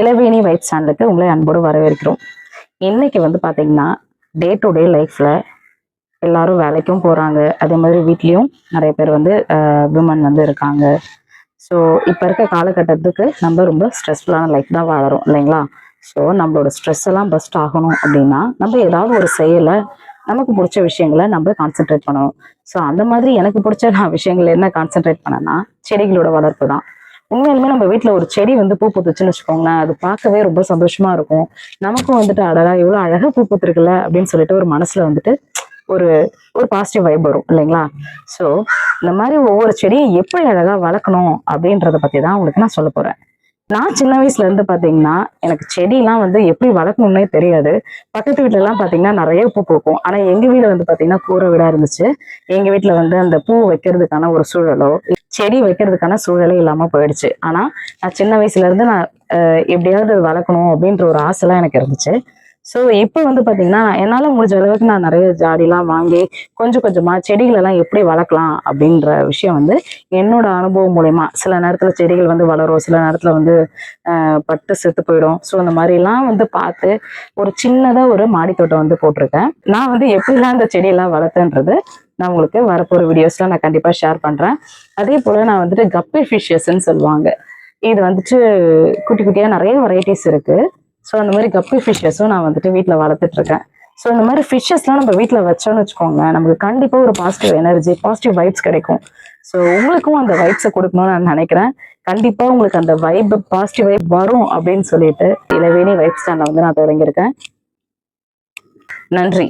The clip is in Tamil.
இளவேணி வைப் சேனலுக்கு உங்களை அன்போடு வரவேற்கிறோம். இன்னைக்கு வந்து பார்த்தீங்கன்னா டே டு டே லைஃப்ல எல்லாரும் வேலைக்கும் போறாங்க. அதே மாதிரி வீட்லேயும் நிறைய பேர் வந்து விமன் வந்து இருக்காங்க. ஸோ இப்போ இருக்க காலகட்டத்துக்கு நம்ம ரொம்ப ஸ்ட்ரெஸ்ஃபுல்லான லைஃப் தான் வாழறோம் இல்லைங்களா? ஸோ நம்மளோட ஸ்ட்ரெஸ் எல்லாம் பெஸ்ட் ஆகணும் அப்படின்னா நம்ம ஏதாவது ஒரு செயலை நமக்கு பிடிச்ச விஷயங்களை நம்ம கான்சென்ட்ரேட் பண்ணணும். ஸோ அந்த மாதிரி எனக்கு பிடிச்ச நான் விஷயங்கள் என்ன கான்சென்ட்ரேட் பண்ணேன்னா செடிகளோட வளர்ப்பு தான். உண்மையிலுமே நம்ம வீட்டுல ஒரு செடி வந்து பூ பூத்துச்சுன்னு வச்சுக்கோங்களேன் அது பார்க்கவே ரொம்ப சந்தோஷமா இருக்கும். நமக்கும் வந்துட்டு அடடா இவ்வளவு அழகா பூ பூத்துருக்குல்ல அப்படின்னு சொல்லிட்டு ஒரு மனசுல வந்துட்டு ஒரு ஒரு பாசிட்டிவ் வைப் வரும் இல்லைங்களா? ஸோ இந்த மாதிரி ஒவ்வொரு செடியும் எப்படி அழகா வளர்க்கணும் அப்படின்றத பத்தி தான் உங்களுக்கு நான் சொல்ல போறேன். நான் சின்ன வயசுல இருந்து பாத்தீங்கன்னா எனக்கு செடியெல்லாம் வந்து எப்படி வளர்க்கணும்னே தெரியாது. பக்கத்து வீட்ல எல்லாம் பாத்தீங்கன்னா நிறைய பூ பூக்கும். ஆனா எங்க வீடு வந்து பாத்தீங்கன்னா கூரை வீடா இருந்துச்சு. எங்க வீட்டுல வந்து அந்த பூ வைக்கிறதுக்கான ஒரு சூழலோ செடி வைக்கிறதுக்கான சூழலே இல்லாம போயிடுச்சு. ஆனா நான் சின்ன வயசுல இருந்து நான் அஹ், எப்படியாவது வளர்க்கணும் அப்படின்ற ஒரு ஆசைலாம் எனக்கு இருந்துச்சு. ஸோ இப்போ வந்து பார்த்தீங்கன்னா என்னால் முடிஞ்ச அளவுக்கு நான் நிறைய ஜாடிலாம் வாங்கி கொஞ்சம் கொஞ்சமாக செடிகளெல்லாம் எப்படி வளர்க்கலாம் அப்படின்ற விஷயம் வந்து என்னோட அனுபவம் மூலயமா சில நேரத்தில் செடிகள் வந்து வளரும் சில நேரத்தில் வந்து பட்டு செத்து போயிடும். ஸோ இந்த மாதிரிலாம் வந்து பார்த்து ஒரு சின்னதாக ஒரு மாடித்தோட்டம் வந்து போட்டிருக்கேன். நான் வந்து எப்படிலாம் இந்த செடியெல்லாம் வளர்த்தேன்றது நான் உங்களுக்கு வரப்போகிற வீடியோஸ்லாம் நான் கண்டிப்பாக ஷேர் பண்ணுறேன் அதே போல் நான் வந்துட்டு கப்பி ஃபிஷஸ்ன்னு சொல்லுவாங்க. இது வந்துட்டு குட்டி குட்டியாக நிறைய வெரைட்டிஸ் இருக்குது ஸோ அந்த மாதிரி கப்பி ஃபிஷ்ஷஸும் நான் வந்துட்டு வீட்டில் வளர்த்துட்டு இருக்கேன். ஸோ இந்த மாதிரி ஃபிஷ்ஷஸ்லாம் நம்ம வீட்டில் வச்சோம்னு வச்சுக்கோங்க நமக்கு கண்டிப்பாக ஒரு பாசிட்டிவ் எனர்ஜி பாசிட்டிவ் வைப்ஸ் கிடைக்கும். ஸோ உங்களுக்கும் அந்த வைப்ஸை கொடுக்கணும்னு நான் நினைக்கிறேன். கண்டிப்பாக உங்களுக்கு அந்த வைப் பாசிட்டிவ் வைப் வரும் அப்படின்னு சொல்லிட்டு இளவேணி வைப் ஸ்டாண்டில் வந்து நான் தொடங்கியிருக்கேன். நன்றி.